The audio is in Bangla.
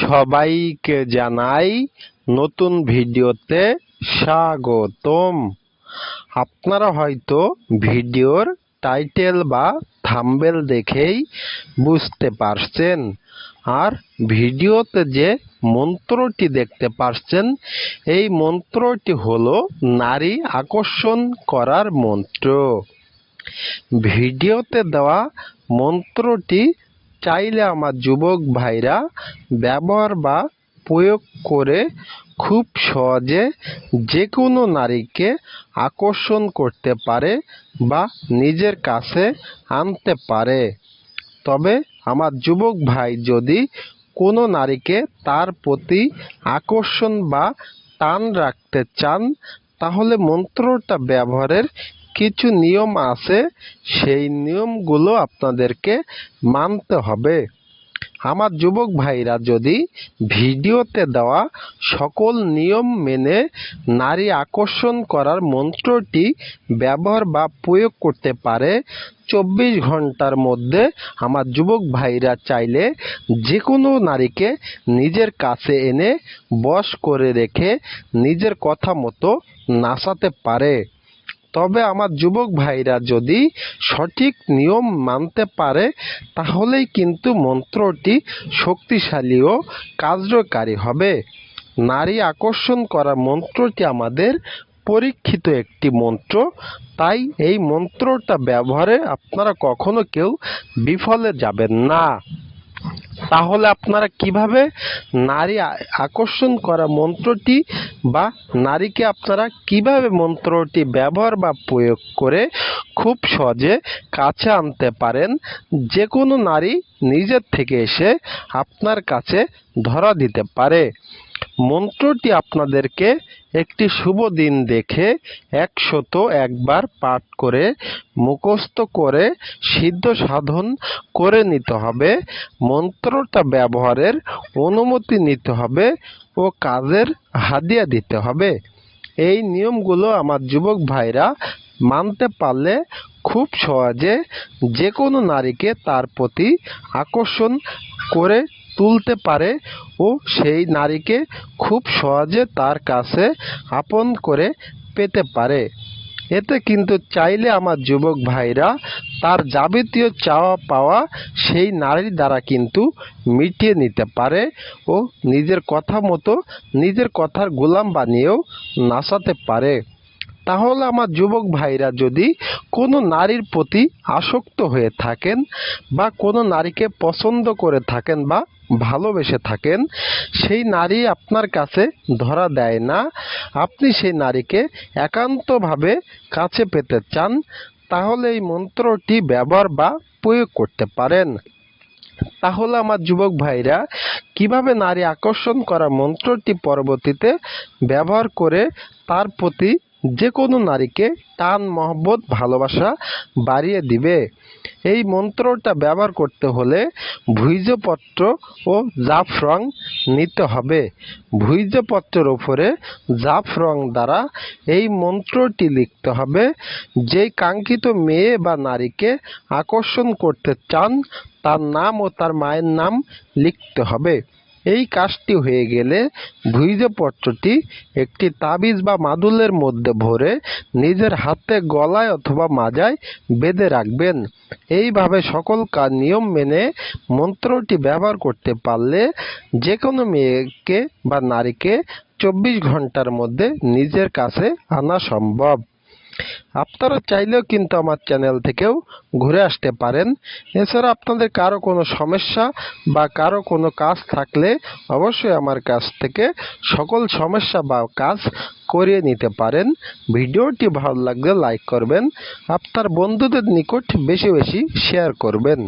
সবাইকে জানাই নতুন ভিডিওতে স্বাগতম। আপনারা হয়তো ভিডিওর টাইটেল বা থাম্বেল দেখেই বুঝতে পারছেন, আর ভিডিওতে যে মন্ত্রটি দেখতে পারছেন, এই মন্ত্রটি হলো নারী আকর্ষণ করার মন্ত্র। ভিডিওতে দেওয়া মন্ত্রটি চাইলে আমার যুবক ভাইরা ব্যবহার বা প্রয়োগ করে খুব সহজে যে কোনো নারীকে আকর্ষণ করতে পারে বা নিজের কাছে আনতে পারে। তবে আমার যুবক ভাই যদি কোনো নারীকে তার প্রতি আকর্ষণ বা টান রাখতে চান, তাহলে মন্ত্রটা ব্যবহারের কিছু নিয়ম আছে, সেই নিয়মগুলো আপনাদেরকে মানতে হবে। আমার যুবক ভাইরা, যদি ভিডিওতে দেওয়া সকল নিয়ম মেনে নারী আকর্ষণ করার মন্ত্রটি ব্যবহার বা প্রয়োগ করতে পারে, চব্বিশ ঘণ্টার মধ্যে আমার যুবক ভাইরা চাইলে যে কোনো নারীকে নিজের কাছে এনে বশ করে রেখে নিজের কথা মতো নাচাতে পারে। তবে আমার যুবক ভাইরা যদি সঠিক নিয়ম মানতে পারে, তাহলেই কিন্তু মন্ত্রটি শক্তিশালী ও কার্যকারী হবে। নারী আকর্ষণ করা মন্ত্রটি আমাদের পরীক্ষিত একটি মন্ত্র। তাই এই মন্ত্রটা ব্যবহারে আপনারা কখনো কেউ বিফলে যাবেন না। তাহলে আপনারা কীভাবে নারী আকর্ষণ করা মন্ত্রটি বা নারীকে আপনারা কীভাবে মন্ত্রটি ব্যবহার বা প্রয়োগ করে খুব সহজে কাছে আনতে পারেন? যে কোনো নারী নিজের থেকে এসে আপনার কাছে ধরা দিতে পারে। মন্ত্রটি আপনাদেরকে একটি শুভ দিন দেখে একশত একবার পাঠ করে, মুখস্থ করে, সিদ্ধ সাধন করে নিতে হবে, মন্ত্রটা ব্যবহারের অনুমতি নিতে হবে ও কাজের হাদিয়া দিতে হবে। এই নিয়মগুলো আমার যুবক ভাইরা মানতে পারলে খুব সহজে যে কোনো নারীকে তার প্রতি আকর্ষণ করে তুলতে পারে ও সেই নারীকে খুব সহজে তার কাছে আপন করে পেতে পারে। এতে কিন্তু চাইলে আমার যুবক ভাইরা তার যাবতীয় চাওয়া পাওয়া সেই নারীর দ্বারা কিন্তু মিটিয়ে নিতে পারে ও নিজের কথা মতো নিজের কথার গোলাম বানিয়েও নাচাতে পারে। তাহলে আমার যুবক ভাইরা যদি কোনো নারীর প্রতি আসক্ত হয়ে থাকেন বা কোনো নারীকে পছন্দ করে থাকেন বা ভালোবেসে থাকেন, সেই নারী আপনার কাছে ধরা দেয় না। আপনি সেই নারীকে একান্তভাবে কাছে পেতে চান, তাহলে এই মন্ত্রটি ব্যবহার বা প্রয়োগ করতে পারেন। তাহলে আমার যুবক ভাইরা, কীভাবে নারী আকর্ষণ করা মন্ত্রটি পরবর্তীতে ব্যবহার করে তার প্রতি যে কোনো নারীকে টান, মহব্বত, ভালোবাসা বাড়িয়ে দিবে। এই মন্ত্রটা ব্যবহার করতে হলে ভুইজপত্র ও জাফরং নিতে হবে। ভুইজপত্রের ওপরে জাফরং দ্বারা এই মন্ত্রটি লিখতে হবে, যেই কাঙ্ক্ষিত মেয়ে বা নারীকে আকর্ষণ করতে চান, তার নাম ও তার মায়ের নাম লিখতে হবে। এই কাজটি হয়ে গেলে ভুইজপত্রটি একটি তাবিজ বা মাদুলের মধ্যে ভরে নিজের হাতে গলায় অথবা মাজায় বেঁধে রাখবেন। এইভাবে সকল কাজ নিয়ম মেনে মন্ত্রটি ব্যবহার করতে পারলে যে কোনো মেয়েকে বা নারীকে চব্বিশ ঘণ্টার মধ্যে নিজের কাছে আনা সম্ভব। আপনারা চাইলেও কিন্তু আমার চ্যানেল থেকেও ঘুরে আসতে পারেন। এছাড়া আপনাদের কারও কোনো সমস্যা বা কারও কোনো কাজ থাকলে অবশ্যই আমার কাছ থেকে সকল সমস্যা বা কাজ করিয়ে নিতে পারেন। ভিডিওটি ভালো লাগলে লাইক করবেন। আপনার বন্ধুদের নিকট বেশি বেশি শেয়ার করবেন।